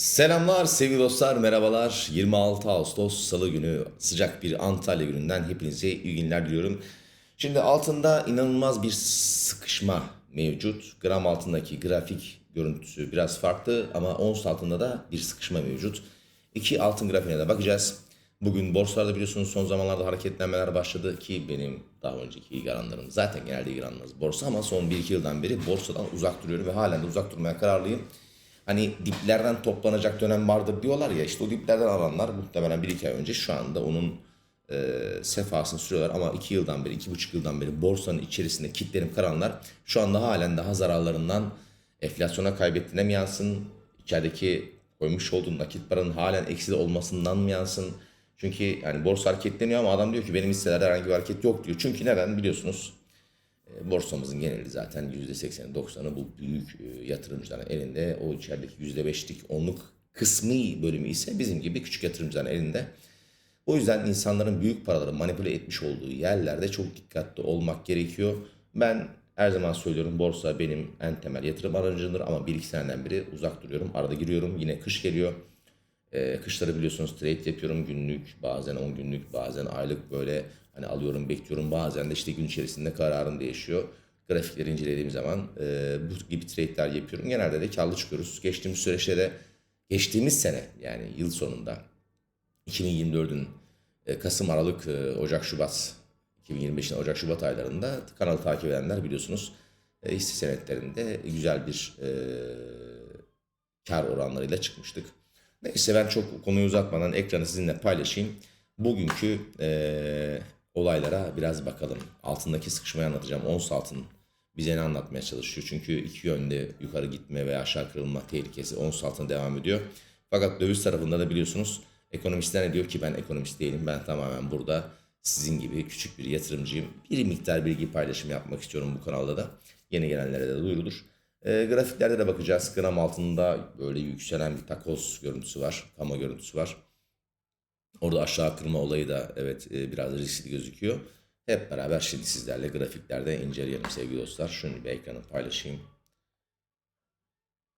Selamlar sevgili dostlar, merhabalar. 26 Ağustos Salı günü sıcak bir Antalya gününden hepinize iyi günler diliyorum. Şimdi altında inanılmaz bir sıkışma mevcut. Gram altındaki grafik görüntüsü biraz farklı ama ons altında da bir sıkışma mevcut. İki altın grafiğine de bakacağız. Bugün borsalarda biliyorsunuz son zamanlarda hareketlenmeler başladı ki benim daha önceki ilgilenenlerim zaten genelde ilgilenmez borsa ama son 1-2 yıldan beri borsadan uzak duruyorum ve halen de uzak durmaya kararlıyım. Hani diplerden toplanacak dönem vardır diyorlar ya işte o diplerden alanlar muhtemelen 1-2 ay önce şu anda onun e, sefasını sürüyorlar ama 2 yıldan beri 2,5 yıldan beri borsanın içerisinde kitlenip kalanlar şu anda halen daha zararlarından enflasyona kaybettiğine mi yansın? İçerideki koymuş olduğun nakit paranın halen eksili olmasından mı yansın? Çünkü yani borsa hareketleniyor ama adam diyor ki benim hisselerde herhangi bir hareket yok diyor. Çünkü neden biliyorsunuz borsamızın geneli zaten %80'i 90'ı bu büyük e, yatırımcıların elinde. O içerideki %5'lik 10'luk kısmi bölümü ise bizim gibi küçük yatırımcıların elinde. O yüzden insanların büyük paraları manipüle etmiş olduğu yerlerde çok dikkatli olmak gerekiyor. Ben her zaman söylüyorum borsa benim en temel yatırım aracımdır ama bir iki seneden beri uzak duruyorum. Arada giriyorum yine kış geliyor. Ee, kışları biliyorsunuz trade yapıyorum günlük bazen 10 günlük bazen aylık böyle hani alıyorum bekliyorum bazen de işte gün içerisinde kararım değişiyor. Grafikleri incelediğim zaman e, bu gibi trade'ler yapıyorum. Genelde de karlı çıkıyoruz. Geçtiğimiz süreçte geçtiğimiz sene yani yıl sonunda 2024'ün e, Kasım, Aralık, e, Ocak, Şubat 2025'in Ocak, Şubat aylarında kanalı takip edenler biliyorsunuz e, hisse senetlerinde güzel bir e, kar oranlarıyla çıkmıştık. Neyse ben çok konuyu uzatmadan ekranı sizinle paylaşayım. Bugünkü eee, olaylara biraz bakalım. Altındaki sıkışmayı anlatacağım. Ons altın bize ne anlatmaya çalışıyor? Çünkü iki yönde yukarı gitme veya aşağı kırılma tehlikesi ons altına devam ediyor. Fakat döviz tarafında da biliyorsunuz ekonomistler ne diyor ki ben ekonomist değilim. Ben tamamen burada sizin gibi küçük bir yatırımcıyım. Bir miktar bilgi paylaşımı yapmak istiyorum bu kanalda da. Yeni gelenlere de duyurulur. E, grafiklerde de bakacağız. Gram altında böyle yükselen bir takoz görüntüsü var. Kama görüntüsü var. Orada aşağı kırma olayı da evet e, biraz riskli gözüküyor. Hep beraber şimdi sizlerle grafiklerde inceleyelim sevgili dostlar. Şunu bir ekranı paylaşayım.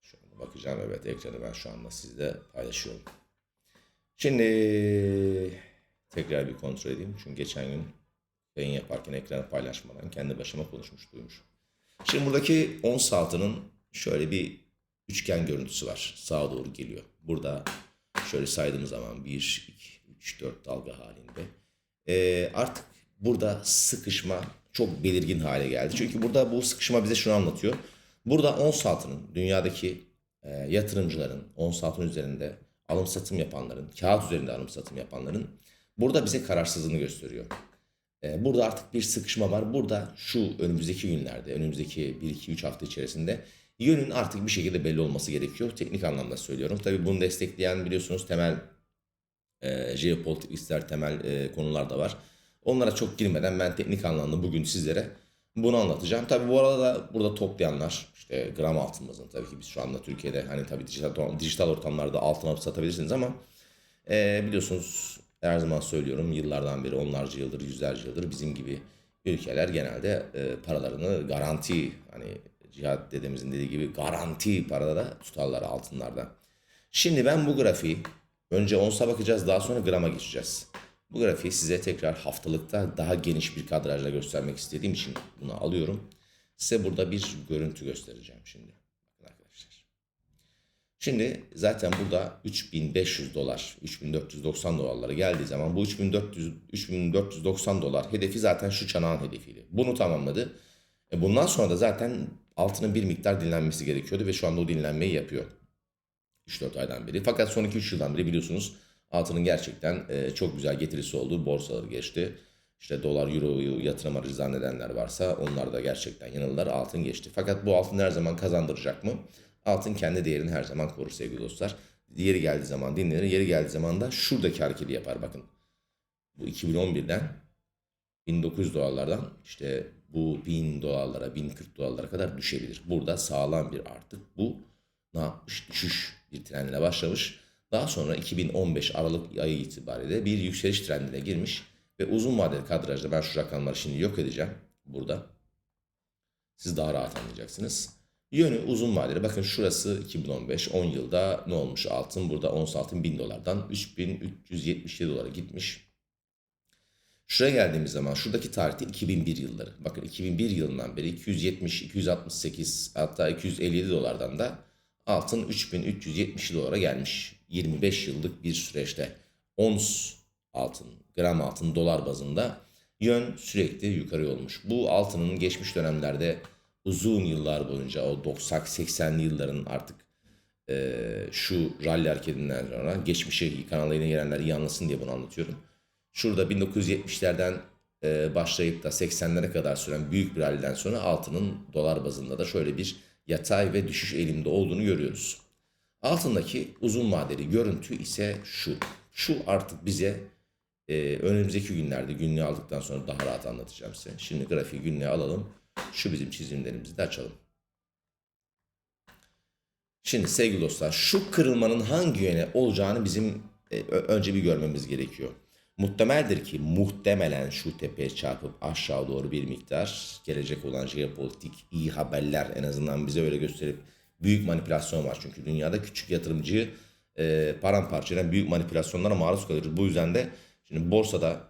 Şu anda bakacağım evet ekranı ben şu anda sizle paylaşıyorum. Şimdi tekrar bir kontrol edeyim. Çünkü geçen gün yayın yaparken ekranı paylaşmadan kendi başıma konuşmuş duymuşum. Şimdi buradaki 10 saatinin şöyle bir üçgen görüntüsü var. Sağa doğru geliyor. Burada şöyle saydığımız zaman 1, 2, 3, 4 dalga halinde. Ee, artık burada sıkışma çok belirgin hale geldi. Çünkü burada bu sıkışma bize şunu anlatıyor. Burada 10 saatinin dünyadaki e, yatırımcıların 10 saatin üzerinde alım satım yapanların, kağıt üzerinde alım satım yapanların burada bize kararsızlığını gösteriyor. Ee, Burada artık bir sıkışma var. Burada şu önümüzdeki günlerde, önümüzdeki 1-2-3 hafta içerisinde yönün artık bir şekilde belli olması gerekiyor. Teknik anlamda söylüyorum. Tabii bunu destekleyen biliyorsunuz temel e, jeopolitik ister temel e, konular da var. Onlara çok girmeden ben teknik anlamda bugün sizlere bunu anlatacağım. Tabii bu arada da burada toplayanlar işte gram altınımızın tabii ki biz şu anda Türkiye'de hani tabii dijital, dijital ortamlarda altın alıp satabilirsiniz ama e, biliyorsunuz her zaman söylüyorum yıllardan beri onlarca yıldır yüzlerce yıldır bizim gibi ülkeler genelde e, paralarını garanti hani Cihat dedemizin dediği gibi garanti parada da tutarlar altınlarda. Şimdi ben bu grafiği önce onsa bakacağız daha sonra grama geçeceğiz. Bu grafiği size tekrar haftalıkta daha geniş bir kadrajla göstermek istediğim için bunu alıyorum. Size burada bir görüntü göstereceğim şimdi. Şimdi zaten burada 3500 dolar, 3490 dolarlara geldiği zaman bu 3400 3490 dolar hedefi zaten şu çanağın hedefiydi. Bunu tamamladı. E bundan sonra da zaten altının bir miktar dinlenmesi gerekiyordu ve şu anda o dinlenmeyi yapıyor. 3-4 aydan beri. Fakat son 2-3 yıldan beri biliyorsunuz altının gerçekten e, çok güzel getirisi olduğu borsaları geçti. İşte dolar, euroyu yatırım aracı zannedenler varsa onlar da gerçekten yanıldılar. Altın geçti. Fakat bu altın her zaman kazandıracak mı? Altın kendi değerini her zaman korur sevgili dostlar. Yeri geldiği zaman dinlenir. Yeri geldiği zaman da şuradaki hareketi yapar bakın. Bu 2011'den 1900 dolarlardan işte bu 1000 dolarlara 1040 dolarlara kadar düşebilir. Burada sağlam bir artık bu ne yapmış? Düşüş bir trendine başlamış. Daha sonra 2015 Aralık ayı itibariyle bir yükseliş trendine girmiş ve uzun vadeli kadrajda ben şu rakamları şimdi yok edeceğim burada. Siz daha rahat anlayacaksınız. Yönü uzun vadeli. Bakın şurası 2015. 10 yılda ne olmuş altın? Burada ons altın 1000 dolardan 3377 dolara gitmiş. Şuraya geldiğimiz zaman şuradaki tarihte 2001 yılları. Bakın 2001 yılından beri 270, 268 hatta 257 dolardan da altın 3370 dolara gelmiş. 25 yıllık bir süreçte ons altın, gram altın dolar bazında yön sürekli yukarı olmuş. Bu altının geçmiş dönemlerde uzun yıllar boyunca o 90-80'li yılların artık eee, şu rally hareketinden sonra geçmişe kanala yeni gelenler iyi anlasın diye bunu anlatıyorum. Şurada 1970'lerden e, başlayıp da 80'lere kadar süren büyük bir rally'den sonra altının dolar bazında da şöyle bir yatay ve düşüş eğilimde olduğunu görüyoruz. Altındaki uzun vadeli görüntü ise şu. Şu artık bize e, önümüzdeki günlerde günlüğü aldıktan sonra daha rahat anlatacağım size. Şimdi grafiği günlüğe alalım. Şu bizim çizimlerimizi de açalım. Şimdi sevgili dostlar şu kırılmanın hangi yöne olacağını bizim e, önce bir görmemiz gerekiyor. Muhtemeldir ki muhtemelen şu tepeye çarpıp aşağı doğru bir miktar gelecek olan jeopolitik iyi haberler en azından bize öyle gösterip büyük manipülasyon var. Çünkü dünyada küçük yatırımcıyı e, paramparça eden büyük manipülasyonlara maruz kalıyoruz. Bu yüzden de şimdi borsada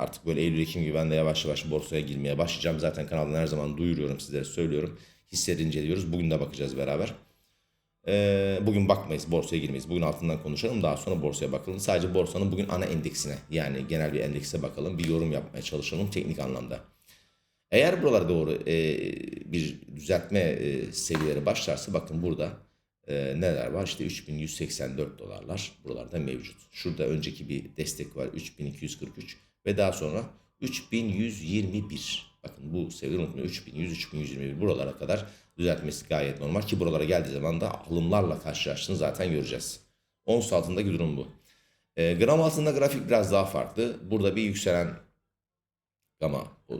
artık böyle Eylül-Ekim gibi ben de yavaş yavaş borsaya girmeye başlayacağım. Zaten kanaldan her zaman duyuruyorum sizlere söylüyorum. Hisleri inceliyoruz. Bugün de bakacağız beraber. Ee, bugün bakmayız, borsaya girmeyiz. Bugün altından konuşalım, daha sonra borsaya bakalım. Sadece borsanın bugün ana endeksine, yani genel bir endekse bakalım. Bir yorum yapmaya çalışalım teknik anlamda. Eğer buralara doğru e, bir düzeltme e, seviyeleri başlarsa bakın burada e, neler var? İşte 3184 dolarlar buralarda mevcut. Şurada önceki bir destek var 3243 ve daha sonra 3121. Bakın bu seviyeleri unutmayın 3100 3121 buralara kadar düzeltmesi gayet normal ki buralara geldiği zaman da alımlarla karşılaştığını zaten göreceğiz. Ons altındaki durum bu. E, gram altında grafik biraz daha farklı. Burada bir yükselen gama e,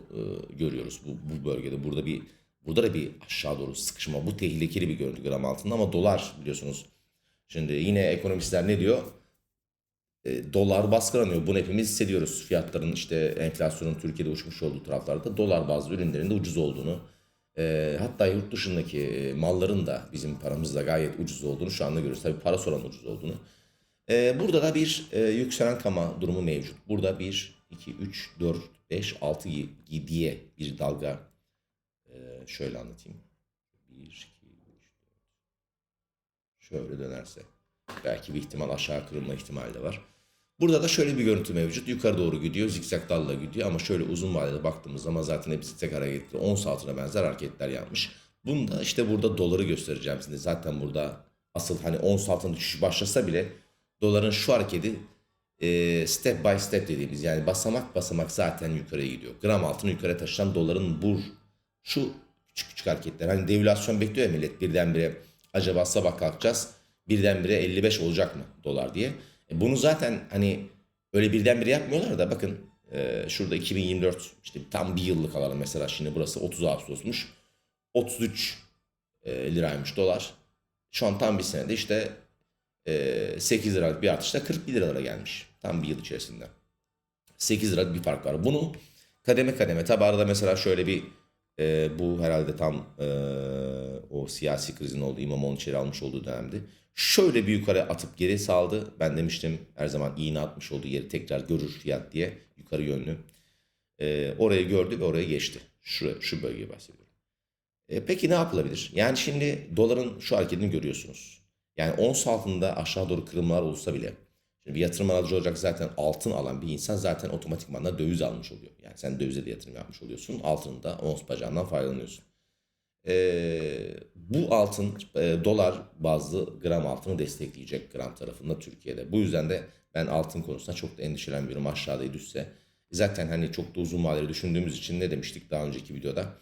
görüyoruz bu, bu bölgede. Burada bir burada da bir aşağı doğru sıkışma. Bu tehlikeli bir görüntü gram altında ama dolar biliyorsunuz. Şimdi yine ekonomistler ne diyor? E, dolar baskılanıyor. Bunu hepimiz hissediyoruz. Fiyatların işte enflasyonun Türkiye'de uçmuş olduğu taraflarda dolar bazlı ürünlerin de ucuz olduğunu e, hatta yurt dışındaki e, malların da bizim paramızla gayet ucuz olduğunu şu anda görüyoruz. Tabii para soran ucuz olduğunu. E, burada da bir e, yükselen kama durumu mevcut. Burada 1, 2, 3, 4, 5, 6 diye bir dalga e, şöyle anlatayım. 1, 2, 3, 4. Şöyle dönerse. Belki bir ihtimal aşağı kırılma ihtimali de var. Burada da şöyle bir görüntü mevcut. Yukarı doğru gidiyor. Zikzak dalla gidiyor ama şöyle uzun vadede baktığımız zaman zaten hepsi tek hareketli. 10 altına benzer hareketler yapmış. Bunda işte burada doları göstereceğim size. Zaten burada asıl hani 10 altına düşüş başlasa bile doların şu hareketi e, step by step dediğimiz yani basamak basamak zaten yukarıya gidiyor. Gram altını yukarı taşıyan doların bu şu küçük küçük hareketler. Hani devülasyon bekliyor ya millet birdenbire acaba sabah kalkacağız birdenbire 55 olacak mı dolar diye. E bunu zaten hani öyle birdenbire yapmıyorlar da bakın e, şurada 2024 işte tam bir yıllık alalım mesela şimdi burası 30 Ağustos'muş. 33 e, liraymış dolar. Şu an tam bir senede işte e, 8 liralık bir artışla 41 liralara gelmiş. Tam bir yıl içerisinde. 8 liralık bir fark var. Bunu kademe kademe tabi arada mesela şöyle bir e, bu herhalde tam e, o siyasi krizin olduğu İmamoğlu'nun içeri almış olduğu dönemdi. Şöyle bir yukarı atıp geri saldı. Ben demiştim her zaman iğne atmış olduğu yeri tekrar görür fiyat diye yukarı yönlü. E, orayı gördü ve oraya geçti. Şu, şu bölgeyi bahsediyorum. E, peki ne yapılabilir? Yani şimdi doların şu hareketini görüyorsunuz. Yani ons altında aşağı doğru kırılmalar olsa bile Şimdi bir yatırım aracı olacak zaten altın alan bir insan zaten otomatikman da döviz almış oluyor. Yani sen dövize de yatırım yapmış oluyorsun. Altını da ons bacağından faydalanıyorsun. Ee, bu altın e, dolar bazlı gram altını destekleyecek gram tarafında Türkiye'de. Bu yüzden de ben altın konusunda çok da endişelenmiyorum aşağıda düşse. Zaten hani çok da uzun vadeli düşündüğümüz için ne demiştik daha önceki videoda?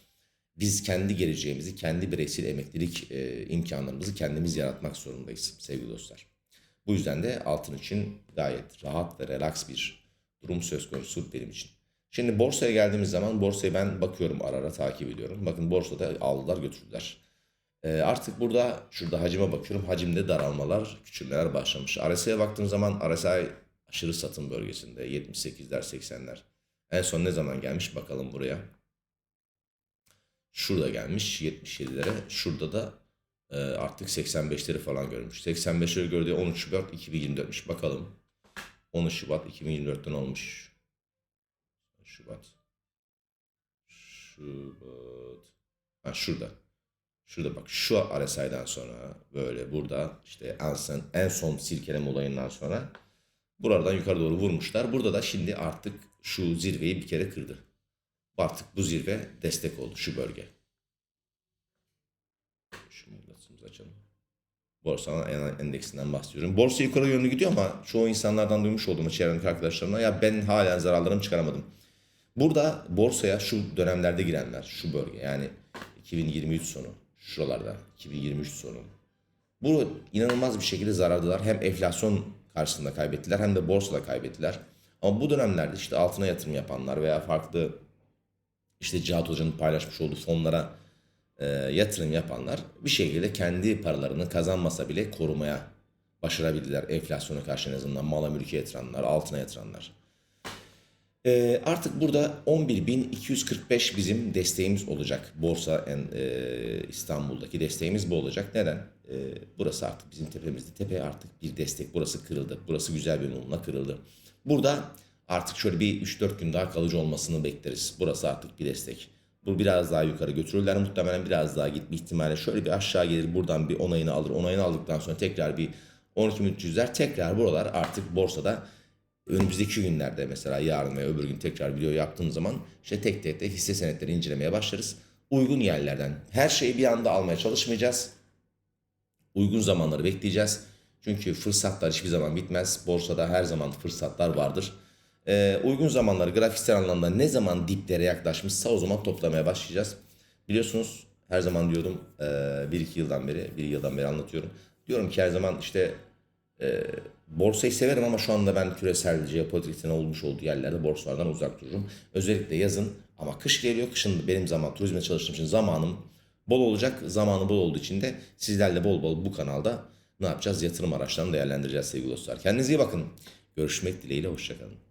Biz kendi geleceğimizi, kendi bireysel emeklilik e, imkanlarımızı kendimiz yaratmak zorundayız sevgili dostlar. Bu yüzden de altın için gayet rahat ve relax bir durum söz konusu benim için. Şimdi borsaya geldiğimiz zaman borsaya ben bakıyorum ara ara takip ediyorum. Bakın borsada aldılar götürdüler. Ee, artık burada şurada hacime bakıyorum. Hacimde daralmalar, küçülmeler başlamış. RSI'ye baktığım zaman RSI aşırı satım bölgesinde 78'ler 80'ler. En son ne zaman gelmiş bakalım buraya. Şurada gelmiş 77'lere. Şurada da e, artık 85'leri falan görmüş. 85'leri gördüğü 13 Şubat 2024'müş. Bakalım. 13 Şubat 2024'ten olmuş. Şubat. Şubat. Ha şurada. Şurada bak şu RSI'den sonra böyle burada işte en son, en son silkeleme olayından sonra buradan yukarı doğru vurmuşlar. Burada da şimdi artık şu zirveyi bir kere kırdı. Artık bu zirve destek oldu şu bölge. Şu mıknatısımızı açalım. Borsa endeksinden bahsediyorum. Borsa yukarı yönlü gidiyor ama çoğu insanlardan duymuş olduğum çevremdeki arkadaşlarımla ya ben halen zararlarımı çıkaramadım. Burada borsaya şu dönemlerde girenler, şu bölge yani 2023 sonu, şuralarda 2023 sonu. Bu inanılmaz bir şekilde zarardılar. Hem enflasyon karşısında kaybettiler hem de borsada kaybettiler. Ama bu dönemlerde işte altına yatırım yapanlar veya farklı işte Cihat Hoca'nın paylaşmış olduğu fonlara e, yatırım yapanlar bir şekilde kendi paralarını kazanmasa bile korumaya başarabildiler. Enflasyona karşı en azından mala mülke yatıranlar, altına yatıranlar. E, artık burada 11.245 bizim desteğimiz olacak. Borsa en, e, İstanbul'daki desteğimiz bu olacak. Neden? E, burası artık bizim tepemizde. Tepe artık bir destek. Burası kırıldı. Burası güzel bir mumla kırıldı. Burada artık şöyle bir 3-4 gün daha kalıcı olmasını bekleriz. Burası artık bir destek. Bu biraz daha yukarı götürürler. Muhtemelen biraz daha gitme ihtimali. Şöyle bir aşağı gelir. Buradan bir onayını alır. Onayını aldıktan sonra tekrar bir 12.300'ler. Tekrar buralar artık borsada önümüzdeki günlerde mesela yarın ve öbür gün tekrar video yaptığım zaman işte tek tek de hisse senetleri incelemeye başlarız. Uygun yerlerden her şeyi bir anda almaya çalışmayacağız. Uygun zamanları bekleyeceğiz. Çünkü fırsatlar hiçbir zaman bitmez. Borsada her zaman fırsatlar vardır. Ee, uygun zamanları grafiksel anlamda ne zaman diplere yaklaşmışsa o zaman toplamaya başlayacağız. Biliyorsunuz her zaman diyordum e, bir iki yıldan beri, bir yıldan beri anlatıyorum. Diyorum ki her zaman işte e, borsayı severim ama şu anda ben küresel jeopolitikten olmuş olduğu yerlerde borsalardan uzak dururum. Özellikle yazın ama kış geliyor. Kışın benim zaman turizme çalıştığım için zamanım bol olacak. Zamanı bol olduğu için de sizlerle bol bol bu kanalda ne yapacağız? Yatırım araçlarını değerlendireceğiz sevgili dostlar. Kendinize iyi bakın. Görüşmek dileğiyle. Hoşçakalın.